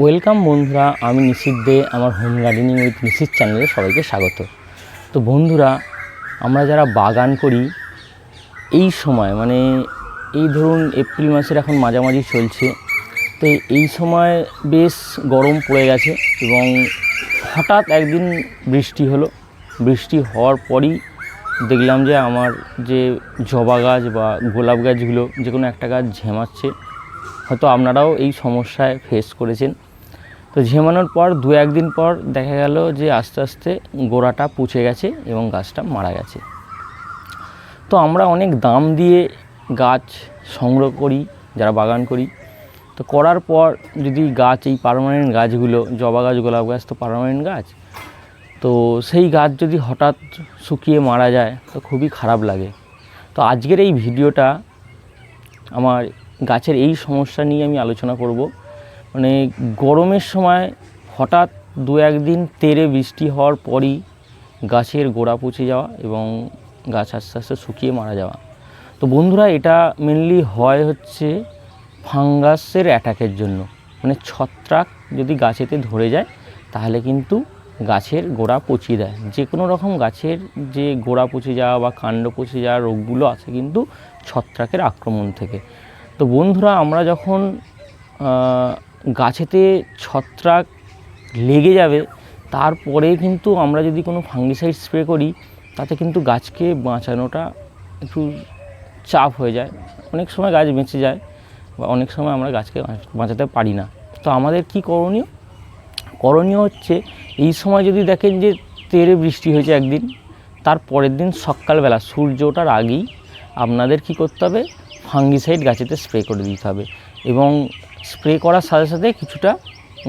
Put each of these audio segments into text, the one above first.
Welcome বন্ধুরা, আমি নিশিত দে, আমার হোম গার্ডেনিং উইথ নিশিত চ্যানেলে সবাইকে স্বাগত। তো বন্ধুরা, আমরা যারা বাগান করি, এই সময় মানে এই ধরুন এপ্রিল মাসের এখন মাঝামাঝি চলছে, তো এই সময় বেশ গরম পড়ে গেছে এবং হঠাৎ একদিন বৃষ্টি হলো। বৃষ্টি হওয়ার পরই দেখলাম যে আমার যে জবা গাছ বা গোলাপ গাছগুলো, যে কোনো একটা গাছ ঝেমাচ্ছে। হয়তো আপনারাও এই সমস্যায় ফেস করেছেন। তো ঝেমানোর পর দু একদিন পর দেখা গেল যে আস্তে আস্তে গোড়াটা পুচে গেছে এবং গাছটা মারা গেছে। তো আমরা অনেক দাম দিয়ে গাছ সংগ্রহ করি, যারা বাগান করি। তো করার পর যদি গাছ, এই পারমানেন্ট গাছগুলো, জবা গাছ, গোলাপ গাছ তো পারমানেন্ট গাছ, তো সেই গাছ যদি হঠাৎ শুকিয়ে মারা যায়, তো খুবই খারাপ লাগে। তো আজকের এই ভিডিওটা আমার গাছের এই সমস্যা নিয়ে আমি আলোচনা করব। মানে গরমের সময় হঠাৎ দু একদিন তেরে বৃষ্টি হওয়ার পরই গাছের গোড়া পচে যাওয়া এবং গাছ আস্তে আস্তে শুকিয়ে মারা যাওয়া। তো বন্ধুরা, এটা মেনলি হয় হচ্ছে ফাঙ্গাসের অ্যাটাকের জন্য। মানে ছত্রাক যদি গাছেতে ধরে যায়, তাহলে কিন্তু গাছের গোড়া পচিয়ে দেয়। যে কোনো রকম গাছের যে গোড়া পচে যাওয়া বা কাণ্ড পচে যাওয়া রোগগুলো আছে কিন্তু ছত্রাকের আক্রমণ থেকে। তো বন্ধুরা, আমরা যখন গাছেতে ছত্রাক লেগে যাবে, তারপরে কিন্তু আমরা যদি কোনো ফাঙ্গিসাইড স্প্রে করি, তাতে কিন্তু গাছকে বাঁচানোটা একটু চাপ হয়ে যায়। অনেক সময় গাছ বেঁচে যায় বা অনেক সময় আমরা গাছকে বাঁচাতে পারি না। তো আমাদের কি করণীয়? করণীয় হচ্ছে, এই সময় যদি দেখেন যে তেরে বৃষ্টি হয়েছে একদিন, তার পরের দিন সকালবেলা, সূর্য ওঠার আগেই আপনাদের কি করতে হবে? ফাঙ্গিসাইড গাছেতে স্প্রে করে দিতে হবে এবং স্প্রে করার সাথে সাথে কিছুটা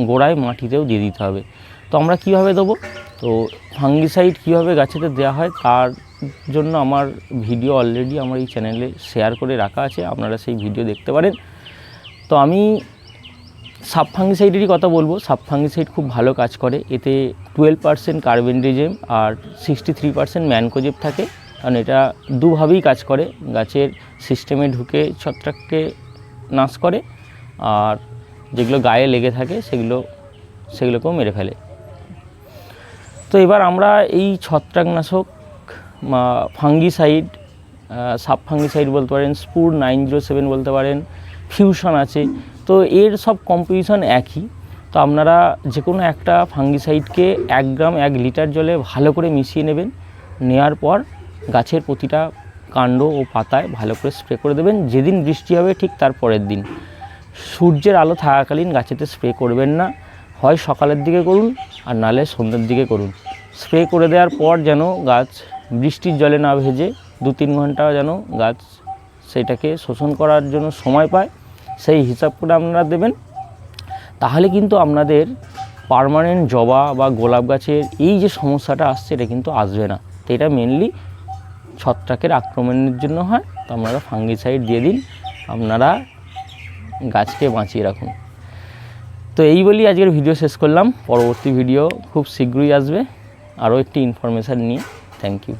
গোড়ায় মাটিতেও দিয়ে দিতে হবে। তো আমরা কীভাবে দেবো? তো ফাঙ্গিসাইড কীভাবে গাছেতে দেওয়া হয় তার জন্য আমার ভিডিও অলরেডি আমার এই চ্যানেলে শেয়ার করে রাখা আছে, আপনারা সেই ভিডিও দেখতে পারেন। তো আমি সাব ফাঙ্গিসাইডেরই কথা বলব সাব ফাঙ্গিসাইড খুব ভালো কাজ করে, এতে টুয়েলভ পার্সেন্ট কার্বেন্ডিজেম আর সিক্সটি থ্রি পার্সেন্ট ম্যানকোজেব থাকে। কারণ এটা দুভাবেই কাজ করে। গাছের সিস্টেমে ঢুকে ছত্রাককে নাশ করে আর যেগুলো গায়ে লেগে থাকে সেগুলো, সেগুলোকেও মেরে ফেলে। তো এবার আমরা এই ছত্রাকনাশক ফাঙ্গিসাইড সাব ফাঙ্গিসাইড বলতে পারেন স্পুর নাইন জিরো সেভেন বলতে পারেন ফিউশন আছে। তো এর সব কম্পোজিশন একই। তো আপনারা যে কোনো একটা ফাঙ্গিসাইডকে এক গ্রাম এক লিটার জলে ভালো করে মিশিয়ে নেবেন। নেওয়ার পর গাছের প্রতিটা কাণ্ড ও পাতায় ভালো করে স্প্রে করে দেবেন। যেদিন বৃষ্টি হবে ঠিক তার পরের দিন। সূর্যের আলো থাকাকালীন গাছেতে স্প্রে করবেন না। হয় সকালের দিকে করুন আর নালে সন্ধ্যের দিকে করুন। স্প্রে করে দেওয়ার পর যেন গাছ বৃষ্টির জলে না ভেজে দু তিন ঘণ্টা যেন গাছ সেটাকে শোষণ করার জন্য সময় পায়, সেই হিসাব করে আপনারা দেবেন। তাহলে কিন্তু আপনাদের পার্মানেন্ট জবা বা গোলাপ গাছের এই যে সমস্যাটা আসছে, এটা কিন্তু আসবে না। তো এটা মেনলি ছত্রাকের আক্রমণের জন্য হয়, তো আপনারা ফাঙ্গিসাইড দিয়ে দিন, আপনারা গাছকে বাঁচিয়ে রাখুন। তো এই বলি আজকের ভিডিও শেষ করলাম। পরবর্তী ভিডিও খুব শীঘ্রই আসবে। আরও একটি ইনফরমেশান নিয়ে। Thank you